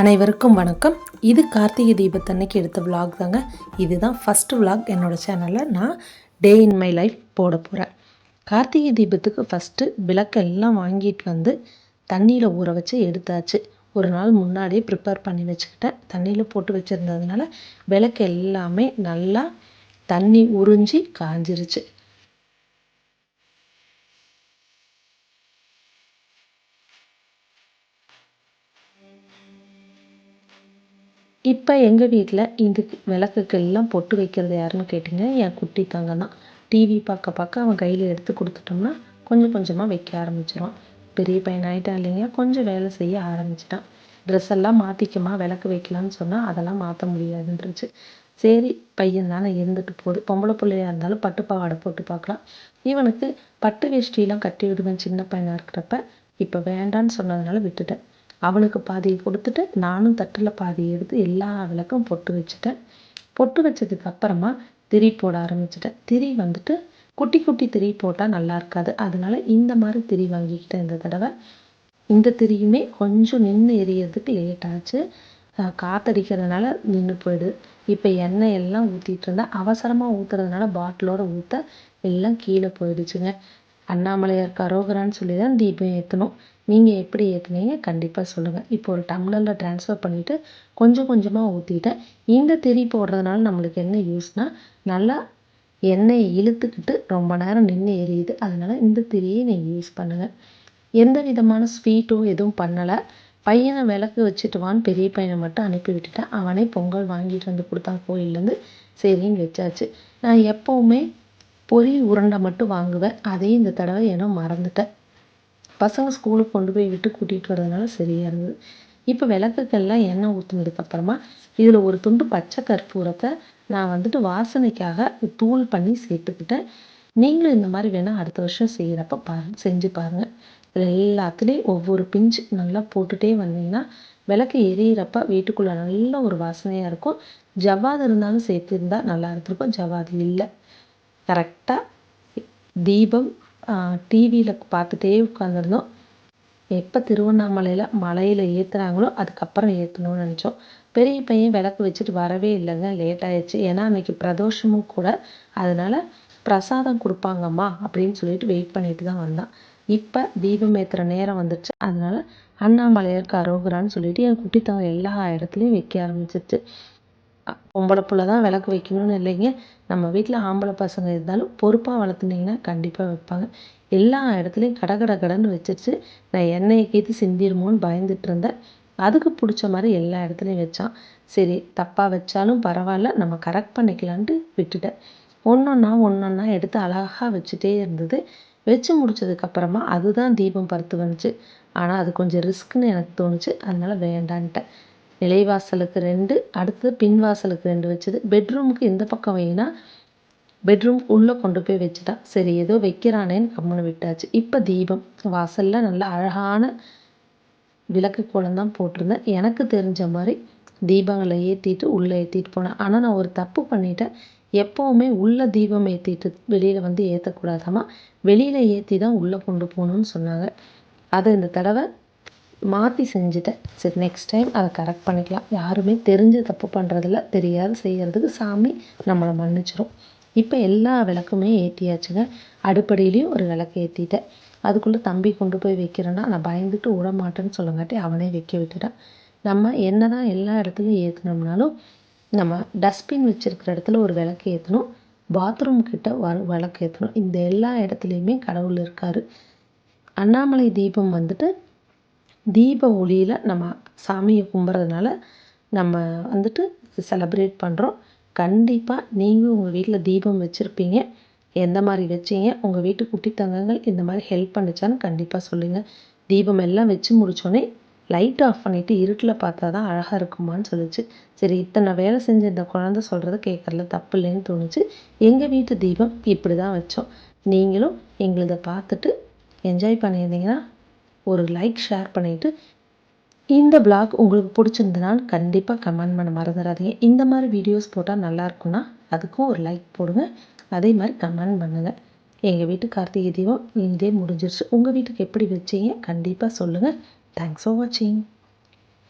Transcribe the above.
அனைவருக்கும் வணக்கம். இது கார்த்திகை தீபத்தன்னைக்கு எடுத்த விலாக் தாங்க. இதுதான் ஃபஸ்ட்டு விலாக் என்னோட சேனலில் நான் டே இன் மை லைஃப் போட போகிறேன் கார்த்திகை தீபத்துக்கு ஃபஸ்ட்டு விளக்கெல்லாம் வாங்கிட்டு வந்து தண்ணியில் ஊற வச்சு எடுத்தாச்சு. ஒரு நாள் முன்னாடியே ப்ரிப்பேர் பண்ணி வச்சுக்கிட்டேன். தண்ணியில் போட்டு வச்சுருந்ததுனால விளக்கு எல்லாமே நல்லா தண்ணி உறிஞ்சி காஞ்சிருச்சு. இப்போ எங்கள் வீட்டில் இதுக்கு விளக்குக்கெல்லாம் பொட்டு வைக்கிறது யாருன்னு கேட்டிங்கன்னா என் குட்டி தங்கம் தான் டிவி பார்க்க பார்க்க அவன் கையில் எடுத்து கொடுத்துட்டோம்னா கொஞ்சம் கொஞ்சமாக வைக்க ஆரம்பிச்சிடுவான் பெரிய பையன் ஆகிட்டான் இல்லைங்க. கொஞ்சம் வேலை செய்ய ஆரம்பிச்சிட்டான். ட்ரெஸ் எல்லாம் மாற்றிக்கமா விளக்கு வைக்கலான்னு சொன்னால் அதெல்லாம் மாற்ற முடியாதுன்றுச்சு. சரி பையன் தானே இருந்துட்டு போகுது. பொம்பளை பிள்ளையா இருந்தாலும் பட்டு பாவாடை போட்டு பார்க்கலாம். இவனுக்கு பட்டு வேஷ்டியெலாம் கட்டி விடுவேன் சின்ன பையனாக இருக்கிறப்ப. இப்போ வேண்டான்னு சொன்னதுனால விட்டுட்டேன். அவனுக்கு பாதியை கொடுத்துட்டு நானும் தட்டில் பாதி எடுத்து எல்லா விளக்கும் பொட்டு வச்சுட்டேன். பொட்டு வச்சதுக்கு அப்புறமா திரி போட ஆரம்பிச்சிட்டேன். திரி வந்துட்டு குட்டி குட்டி திரி போட்டால் நல்லா இருக்காது. அதனால இந்த மாதிரி திரி வாங்கிக்கிட்டேன் இந்த தடவை. இந்த திரியுமே கொஞ்சம் நின்று எரியறதுக்கு லேட் ஆச்சு. காற்றடிக்கிறதுனால நின்று போயிடுது. இப்போ எண்ணெய் எல்லாம் ஊற்றிட்டு இருந்தேன். அவசரமாக ஊற்றுறதுனால பாட்டிலோட ஊற்ற எல்லாம் கீழே போயிடுச்சுங்க. அண்ணாமலையார் கரோகரான்னு சொல்லி தான் தீபம் ஏற்றணும் நீங்கள் எப்படி ஏற்றுனீங்க கண்டிப்பாக சொல்லுங்கள் இப்போ ஒரு டம்ளரில் ட்ரான்ஸ்ஃபர் பண்ணிவிட்டு கொஞ்சம் கொஞ்சமாக ஊற்றிட்டேன் இந்த திரி போடுறதுனால நம்மளுக்கு என்ன யூஸ்னால் நல்லா எண்ணெயை இழுத்துக்கிட்டு ரொம்ப நேரம் நின்று எரியுது. அதனால் இந்த திரியை நீங்கள் யூஸ் பண்ணுங்கள் எந்த விதமான ஸ்வீட்டும் எதுவும் பண்ணலை. பையனை விளக்கு வச்சுட்டு வான்னு பெரிய பையனை மட்டும் அனுப்பி விட்டுட்டேன். அவனே பொங்கல் வாங்கிட்டு வந்து கொடுத்தான் கோயிலேருந்து சரின்னு வச்சாச்சு. நான் எப்போவுமே பொரி உருண்டை மட்டும் வாங்குவேன் அதையும் இந்த தடவை ஏனோ மறந்துட்டேன். பசங்க ஸ்கூலுக்கு கொண்டு போய் விட்டு கூட்டிகிட்டு வரதுனால சரியாக இருந்தது. இப்போ விளக்குக்கெல்லாம் எண்ணெய் ஊற்றுனதுக்கப்புறமா இதில் ஒரு துண்டு பச்சை கற்பூரத்தை நான் வந்துட்டு வாசனைக்காக தூள் பண்ணி சேர்த்துக்கிட்டேன். நீங்களும் இந்த மாதிரி வேணால் அடுத்த வருஷம் செய்கிறப்ப பாருங்க செஞ்சு பாருங்கள் இதில் எல்லாத்துலேயும் ஒவ்வொரு பிஞ்சு நல்லா போட்டுகிட்டே வந்தீங்கன்னா விளக்கு எரியிறப்ப வீட்டுக்குள்ளே நல்ல ஒரு வாசனையாக இருக்கும். ஜவ்வாது இருந்தாலும் சேர்த்துருந்தா நல்லா இருந்திருக்கும். ஜவ்வாது இல்லை. கரெக்டாக தீபம் டிவியில் பார்த்துட்டே உட்காந்துருந்தோம் எப்போ திருவண்ணாமலையில் மலையில் ஏற்றுனாங்களோ அதுக்கப்புறம் ஏற்றணும்னு நினச்சோம். பெரிய பையன் விளக்கு வச்சுட்டு வரவே இல்லைங்க லேட் ஆயிடுச்சு. ஏன்னா அன்றைக்கி பிரதோஷமும் கூட அதனால் பிரசாதம் கொடுப்பாங்கம்மா அப்படின்னு சொல்லிட்டு வெயிட் பண்ணிட்டு தான் வந்தான். இப்போ தீபம் ஏற்றுற நேரம் வந்துடுச்சு அதனால் அண்ணாமலையாருக்கு அரோகரான்னு சொல்லிட்டு என் குட்டித்தவன் எல்லா இடத்துலையும் வைக்க ஆரம்பிச்சிருச்சு. பொம்பளை பிள்ள தான் விளக்கு வைக்கணும்னு இல்லைங்க. நம்ம வீட்டில் ஆம்பளை பசங்க இருந்தாலும் பொறுப்பாக வளர்த்துனீங்கன்னா கண்டிப்பாக வைப்பாங்க. எல்லா இடத்துலையும் கட கட கடன்னு வச்சிருச்சு. நான் எண்ணெயை கீத்து சிந்திருமோன்னு பயந்துட்டு இருந்தேன். அதுக்கு பிடிச்ச மாதிரி எல்லா இடத்துலையும் வச்சான். சரி தப்பாக வச்சாலும் பரவாயில்ல நம்ம கரெக்ட் பண்ணிக்கலான்ட்டு விட்டுட்டேன். ஒன்றொன்னா ஒன்றொன்னா எடுத்து அழகாக வச்சுட்டே இருந்தது. வச்சு முடிச்சதுக்கப்புறமா அதுதான் தீபம் பருத்து வந்துச்சு ஆனால் அது கொஞ்சம் ரிஸ்க்குன்னு எனக்கு தோணுச்சு. அதனால் வேண்டான்ட்டேன். நிலைவாசலுக்கு ரெண்டு அடுத்து பின் வாசலுக்கு ரெண்டு வச்சது. பெட்ரூமுக்கு இந்த பக்கம் வைனா பெட்ரூம் உள்ளே கொண்டு போய் வச்சுட்டா சரி ஏதோ வைக்கிறானேன்னு கம்முன்னு விட்டாச்சு. இப்போ தீபம். வாசலில் நல்லா அழகான விளக்கு கோலம் தான் போட்டிருந்தேன். எனக்கு தெரிஞ்ச மாதிரி தீபங்களை ஏற்றிட்டு உள்ளே ஏற்றிட்டு போனேன். ஆனால் நான் ஒரு தப்பு பண்ணிட்டேன். எப்போவுமே உள்ள தீபம் ஏற்றிட்டு வெளியில் வந்து ஏற்றக்கூடாதாமா வெளியில் ஏற்றி தான் உள்ளே கொண்டு போகணுன்னு சொன்னாங்க. அதை இந்த தடவை மாற்றி செஞ்சுட்டேன். சரி நெக்ஸ்ட் டைம் அதை கரெக்ட் பண்ணிக்கலாம். யாருமே தெரிஞ்சு தப்பு பண்ணுறதில்ல தெரியாது செய்கிறதுக்கு சாமி நம்மளை மன்னிச்சிடும் இப்போ எல்லா விளக்குமே ஏற்றியாச்சுங்க அடுப்படியிலையும் ஒரு விளக்கு ஏற்றிட்டேன் அதுக்குள்ளே தம்பி கொண்டு போய் வைக்கிறேன்னா நான் பயந்துட்டு விட மாட்டேன்னு சொல்லங்காட்டி அவனே வைக்க விட்டுட்டேன். நம்ம என்ன தான் எல்லா இடத்துலையும் ஏற்றினோம்னாலும் நம்ம டஸ்ட்பின் வச்சுருக்கிற இடத்துல ஒரு விளக்கு ஏற்றணும் பாத்ரூம் கிட்ட வ விளக்கு ஏற்றணும் இந்த எல்லா இடத்துலையுமே கடவுள் இருக்கார். அண்ணாமலை தீபம் வந்துட்டு தீப ஒளியில் நம்ம சாமியை கும்பிட்றதுனால நம்ம வந்துட்டு செலப்ரேட் பண்ணுறோம் கண்டிப்பாக நீங்களும் உங்கள் வீட்டில் தீபம் வச்சுருப்பீங்க. எந்த மாதிரி வச்சீங்க? உங்கள் வீட்டு குட்டி தங்கங்கள் இந்த மாதிரி ஹெல்ப் பண்ணுச்சான்னு கண்டிப்பாக சொல்லுங்கள் தீபம் எல்லாம் வச்சு முடித்தோடனே லைட் ஆஃப் பண்ணிவிட்டு இருட்டில் பார்த்தா தான் அழகாக இருக்குமான்னு சொல்லிச்சு. சரி இத்தனை வேலை செஞ்ச இந்த குழந்த சொல்கிறத கேட்குறதுல தப்பு இல்லைன்னு தோணுச்சு. எங்கள் வீட்டு தீபம் இப்படி தான் வச்சோம். நீங்களும் எங்களதை பார்த்துட்டு என்ஜாய் பண்ணியிருந்தீங்கன்னா ஒரு லைக் ஷேர் பண்ணிவிட்டு இந்த பிளாக் உங்களுக்கு பிடிச்சிருந்தனால் கண்டிப்பாக கமெண்ட் பண்ண மறந்துடாதீங்க. இந்த மாதிரி வீடியோஸ் போட்டால் நல்லா இருக்கும்னா அதுக்கும் ஒரு லைக் போடுங்க. அதே மாதிரி கமெண்ட் பண்ணுங்கள் எங்கள் வீட்டு கார்த்திகை தீபம் இதே முடிஞ்சிருச்சு. உங்கள் வீட்டுக்கு எப்படி வச்சீங்க கண்டிப்பாக சொல்லுங்கள் தேங்க்ஸ் ஃபார் வாட்சிங்